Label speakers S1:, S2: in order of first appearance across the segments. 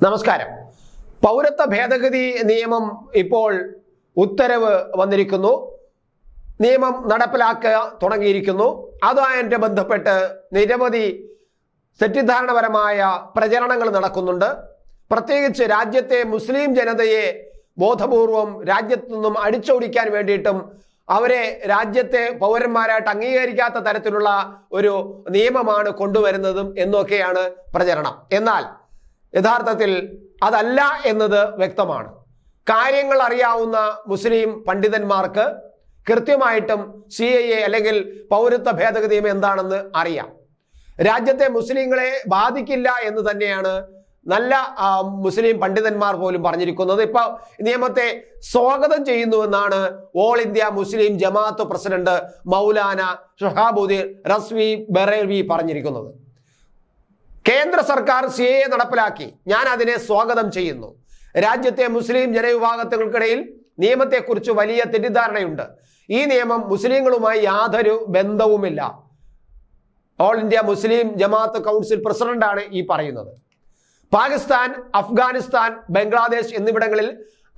S1: നമസ്കാരം. പൗരത്വ ഭേദഗതി നിയമം ഇപ്പോൾ ഉത്തരവ് വന്നിരിക്കുന്നു. നിയമം നടപ്പിലാക്കുക തുടങ്ങിയിരിക്കുന്നു. അതുമായിട്ട് ബന്ധപ്പെട്ട് നിരവധി തെറ്റിദ്ധാരണപരമായ പ്രചരണങ്ങൾ നടക്കുന്നുണ്ട്. പ്രത്യേകിച്ച് രാജ്യത്തെ മുസ്ലിം ജനതയെ ബോധപൂർവം രാജ്യത്തു നിന്നും അടിച്ചോടിക്കാൻ വേണ്ടിയിട്ടും അവരെ രാജ്യത്തെ പൗരന്മാരായിട്ട് അംഗീകരിക്കാത്ത തരത്തിലുള്ള ഒരു നിയമമാണ് കൊണ്ടുവരുന്നതും എന്നൊക്കെയാണ് പ്രചരണം. എന്നാൽ യഥാർത്ഥത്തിൽ അതല്ല എന്നത് വ്യക്തമാണ്. കാര്യങ്ങൾ അറിയാവുന്ന മുസ്ലിം പണ്ഡിതന്മാർക്ക് കൃത്യമായിട്ടും സി ഐ എ അല്ലെങ്കിൽ പൗരത്വ ഭേദഗതി എന്താണെന്ന് അറിയാം. രാജ്യത്തെ മുസ്ലിങ്ങളെ ബാധിക്കില്ല എന്ന് തന്നെയാണ് നല്ല മുസ്ലിം പണ്ഡിതന്മാർ പോലും പറഞ്ഞിരിക്കുന്നത്. ഇപ്പൊ നിയമത്തെ സ്വാഗതം ചെയ്യുന്നുവെന്നാണ് all India Muslim Jamaat president Maulana Shahabuddin Razvi Barelvi പറഞ്ഞിരിക്കുന്നത്. കേന്ദ്ര സർക്കാർ സി എ നടപ്പിലാക്കി. ഞാൻ അതിനെ സ്വാഗതം ചെയ്യുന്നു. രാജ്യത്തെ മുസ്ലിം ജനവിഭാഗത്തിനിടയിൽ നിയമത്തെക്കുറിച്ച് വലിയ തെറ്റിദ്ധാരണയുണ്ട്. ഈ നിയമം മുസ്ലിങ്ങളുമായി യാതൊരു ബന്ധവുമില്ല. All India Muslim Jamaat council പ്രസിഡന്റാണ് ഈ പറയുന്നത്. പാകിസ്ഥാൻ അഫ്ഗാനിസ്ഥാൻ ബംഗ്ലാദേശ് എന്നിവിടങ്ങളിൽ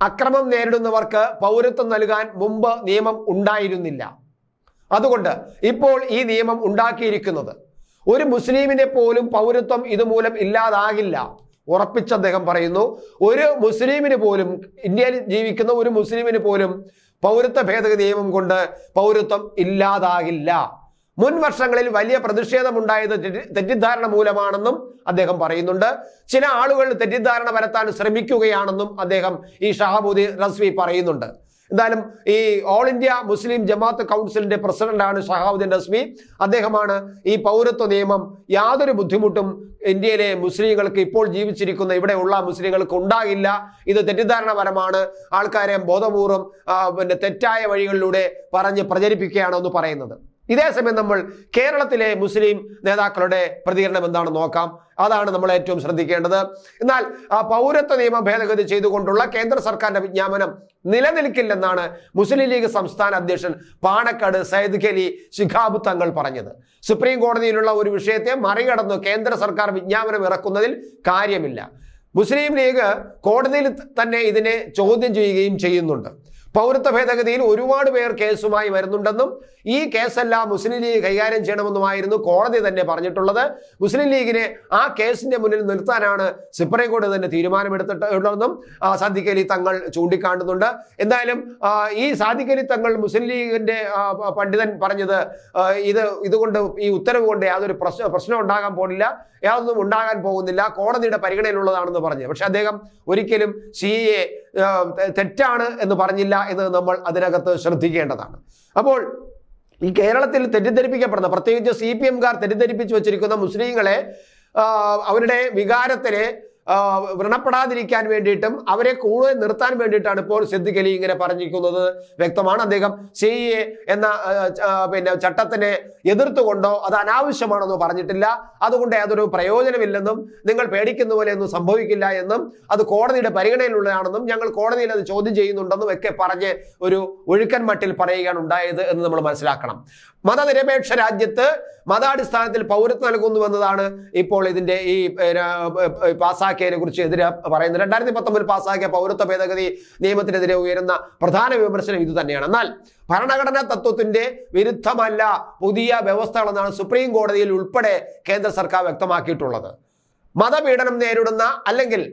S1: അക്രമം നേരിടുന്നവർക്ക് പൗരത്വം നൽകാൻ മുമ്പ് നിയമം ഉണ്ടായിരുന്നില്ല. അതുകൊണ്ട് ഇപ്പോൾ ഈ നിയമം ഉണ്ടാക്കിയിരിക്കുന്നത് ഒരു മുസ്ലിമിനെ പോലും പൗരത്വം ഇതുമൂലം ഇല്ലാതാകില്ല. ഉറപ്പിച്ച് അദ്ദേഹം പറയുന്നു ഒരു മുസ്ലിമിന് പോലും ഇന്ത്യയിൽ ജീവിക്കുന്ന ഒരു മുസ്ലിമിന് പോലും പൗരത്വ ഭേദഗതി നിയമം കൊണ്ട് പൗരത്വം ഇല്ലാതാകില്ല. മുൻ വർഷങ്ങളിൽ വലിയ പ്രതിഷേധമുണ്ടായത് തെറ്റി- തെറ്റിദ്ധാരണ മൂലമാണെന്നും അദ്ദേഹം പറയുന്നുണ്ട്. ചില ആളുകൾ തെറ്റിദ്ധാരണ പരത്താൻ ശ്രമിക്കുകയാണെന്നും അദ്ദേഹം ഈ ഷഹാബുദ്ദീൻ റസ്വി പറയുന്നുണ്ട്. എന്തായാലും ഈ ഓൾ ഇന്ത്യ മുസ്ലിം ജമാഅത്ത് കൗൺസിലിന്റെ പ്രസിഡന്റാണ് ഷഹാബുദ്ദീൻ റസ്മി. അദ്ദേഹമാണ് ഈ പൗരത്വ നിയമം യാതൊരു ബുദ്ധിമുട്ടും ഇന്ത്യയിലെ മുസ്ലിങ്ങൾക്ക് ഇപ്പോൾ ജീവിച്ചിരിക്കുന്ന ഇവിടെയുള്ള മുസ്ലിങ്ങൾക്ക് ഉണ്ടാകില്ല. ഇത് തെറ്റിദ്ധാരണപരമാണ്. ആൾക്കാരെ ബോധപൂർവം പിന്നെ തെറ്റായ വഴികളിലൂടെ പറഞ്ഞ് പ്രചരിപ്പിക്കുകയാണ് എന്ന് പറയുന്നത്. ഇതേ സമയം നമ്മൾ കേരളത്തിലെ മുസ്ലിം നേതാക്കളുടെ പ്രതികരണം എന്താണെന്ന് നോക്കാം. അതാണ് നമ്മൾ ഏറ്റവും ശ്രദ്ധിക്കേണ്ടത്. എന്നാൽ ആ പൗരത്വ നിയമ ഭേദഗതി ചെയ്തുകൊണ്ടുള്ള കേന്ദ്ര സർക്കാരിന്റെ വിജ്ഞാപനം നിലനിൽക്കില്ലെന്നാണ് മുസ്ലിം ലീഗ് സംസ്ഥാന അധ്യക്ഷൻ പാണക്കാട് സയ്യിദ് ഖലി ശിഖാബ് തങ്ങൾ പറഞ്ഞത്. സുപ്രീം കോടതിയിലുള്ള ഒരു വിഷയത്തെ മറികടന്ന് കേന്ദ്ര സർക്കാർ വിജ്ഞാപനം ഇറക്കുന്നതിൽ കാര്യമില്ല. മുസ്ലിം ലീഗ് കോടതിയിൽ തന്നെ ഇതിനെ ചോദ്യം ചെയ്യുകയും ചെയ്യുന്നുണ്ട്. പൗരത്വ ഭേദഗതിയിൽ ഒരുപാട് പേർ കേസുമായി വരുന്നുണ്ടെന്നും ഈ കേസെല്ലാം മുസ്ലിം ലീഗ് കൈകാര്യം ചെയ്യണമെന്നുമായിരുന്നു കോടതി തന്നെ പറഞ്ഞിട്ടുള്ളത്. മുസ്ലിം ലീഗിനെ ആ കേസിന്റെ മുന്നിൽ നിർത്താനാണ് സുപ്രീം കോടതി തന്നെ തീരുമാനമെടുത്തിട്ടുള്ളതെന്നും സാദിഖ് അലി തങ്ങൾ ചൂണ്ടിക്കാണ്ടുന്നുണ്ട് എന്തായാലും ഈ സാദിഖ് അലി തങ്ങൾ മുസ്ലിം ലീഗിന്റെ പണ്ഡിതൻ പറഞ്ഞത് ഇത് ഇതുകൊണ്ട് ഈ ഉത്തരവ് കൊണ്ട് യാതൊരു പ്രശ്ന പ്രശ്നം ഉണ്ടാകാൻ പോകുന്നില്ല യാതൊന്നും ഉണ്ടാകാൻ പോകുന്നില്ല കോടതിയുടെ പരിഗണനയിലുള്ളതാണെന്ന് പറഞ്ഞു. പക്ഷെ അദ്ദേഹം ഒരിക്കലും സി തെറ്റാണ് എന്ന് പറഞ്ഞില്ല. എന്ന് നമ്മൾ അതിനകത്ത് ശ്രദ്ധിക്കേണ്ടതാണ്. അപ്പോൾ ഈ കേരളത്തിൽ തെറ്റിദ്ധരിപ്പിക്കപ്പെടുന്ന പ്രത്യേകിച്ച് സി പി എംകാർ തെറ്റിദ്ധരിപ്പിച്ചു വെച്ചിരിക്കുന്ന മുസ്ലിങ്ങളെ അവരുടെ വികാരത്തിനെ വ്രണപ്പെടാതിരിക്കാൻ വേണ്ടിയിട്ടും അവരെ കൂടുതൽ നിർത്താൻ വേണ്ടിയിട്ടാണ് ഇപ്പോൾ സിദ്ദിഖ് അലി ഇങ്ങനെ പറഞ്ഞിരിക്കുന്നത്. വ്യക്തമാണ് അദ്ദേഹം സി എന്ന പിന്നെ ചട്ടത്തിനെ എതിർത്തുകൊണ്ടോ അത് അനാവശ്യമാണെന്നോ പറഞ്ഞിട്ടില്ല. അതുകൊണ്ട് യാതൊരു പ്രയോജനമില്ലെന്നും നിങ്ങൾ പേടിക്കുന്ന പോലെ ഒന്നും സംഭവിക്കില്ല എന്നും അത് കോടതിയുടെ പരിഗണനയിലുള്ളതാണെന്നും ഞങ്ങൾ കോടതിയിൽ അത് ചോദ്യം ചെയ്യുന്നുണ്ടെന്നും ഒക്കെ പറഞ്ഞ് ഒരു ഒഴുക്കൻ മട്ടിൽ പറയുകയാണ് ഉണ്ടായത് എന്ന് നമ്മൾ മനസ്സിലാക്കണം. മതനിരപേക്ഷ രാജ്യത്ത് മതാടിസ്ഥാനത്തിൽ പൗരത്വം നൽകുന്നു എന്നതാണ് ഇപ്പോൾ ഇതിന്റെ ഈ പാസാക്കിയതിനെ കുറിച്ച് എതിരെ പറയുന്നത്. രണ്ടായിരത്തി പത്തൊമ്പതിൽ പാസാക്കിയ പൗരത്വ ഭേദഗതി നിയമത്തിനെതിരെ ഉയരുന്ന പ്രധാന വിമർശനം ഇത് തന്നെയാണ്. എന്നാൽ ഭരണഘടനാ തത്വത്തിന്റെ വിരുദ്ധമല്ല പുതിയ വ്യവസ്ഥകളെന്നാണ് സുപ്രീം കോടതിയിൽ ഉൾപ്പെടെ കേന്ദ്ര സർക്കാർ വ്യക്തമാക്കിയിട്ടുള്ളത്. മതപീഡനം നേരിടുന്ന അല്ലെങ്കിൽ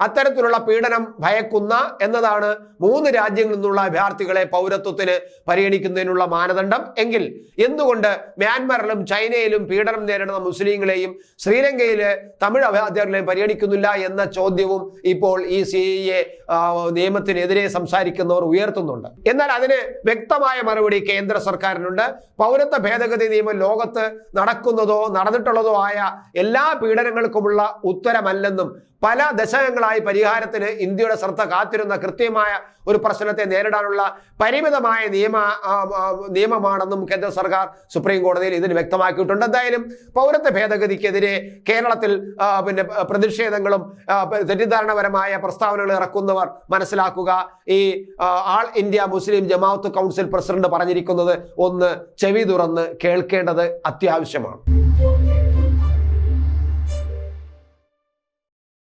S1: അത്തരത്തിലുള്ള പീഡനം ഭയക്കുന്ന എന്നതാണ് മൂന്ന് രാജ്യങ്ങളിൽ നിന്നുള്ള അഭ്യർത്ഥികളെ പൗരത്വത്തിന് പരിഗണിക്കുന്നതിനുള്ള മാനദണ്ഡം. എങ്കിൽ എന്തുകൊണ്ട് മ്യാൻമറിലും ചൈനയിലും പീഡനം നേരിടുന്ന മുസ്ലിങ്ങളെയും ശ്രീലങ്കയിലെ തമിഴ് അഭ്യർത്ഥികളെയും പരിഗണിക്കുന്നില്ല എന്ന ചോദ്യവും ഇപ്പോൾ ഈ സി എ നിയമത്തിനെതിരെ സംസാരിക്കുന്നവർ ഉയർത്തുന്നുണ്ട്. എന്നാൽ അതിന് വ്യക്തമായ മറുപടി കേന്ദ്ര സർക്കാരിനുണ്ട്. പൗരത്വ ഭേദഗതി നിയമം ലോകത്ത് നടക്കുന്നതോ നടന്നിട്ടുള്ളതോ ആയ എല്ലാ പീഡനങ്ങൾക്കുമുള്ള ഉത്തരമല്ലെന്നും പല ദശകങ്ങളായി പരിഹാരത്തിന് ഇന്ത്യയുടെ ശ്രദ്ധ കാത്തിരുന്ന കൃത്യമായ ഒരു പ്രശ്നത്തെ നേരിടാനുള്ള പരിമിതമായ നിയമ നിയമമാണെന്നും കേന്ദ്ര സർക്കാർ സുപ്രീം കോടതിയിൽ ഇതിന് വ്യക്തമാക്കിയിട്ടുണ്ട്. എന്തായാലും പൗരത്വ ഭേദഗതിക്കെതിരെ കേരളത്തിൽ പിന്നെ പ്രതിഷേധങ്ങളും തെറ്റിദ്ധാരണപരമായ പ്രസ്താവനകൾ ഇറക്കുന്നവർ മനസ്സിലാക്കുക. ഈ all India Muslim Jamaat council president പറഞ്ഞിരിക്കുന്നത് ഒന്ന് ചെവി തുറന്ന് കേൾക്കേണ്ടത് അത്യാവശ്യമാണ്.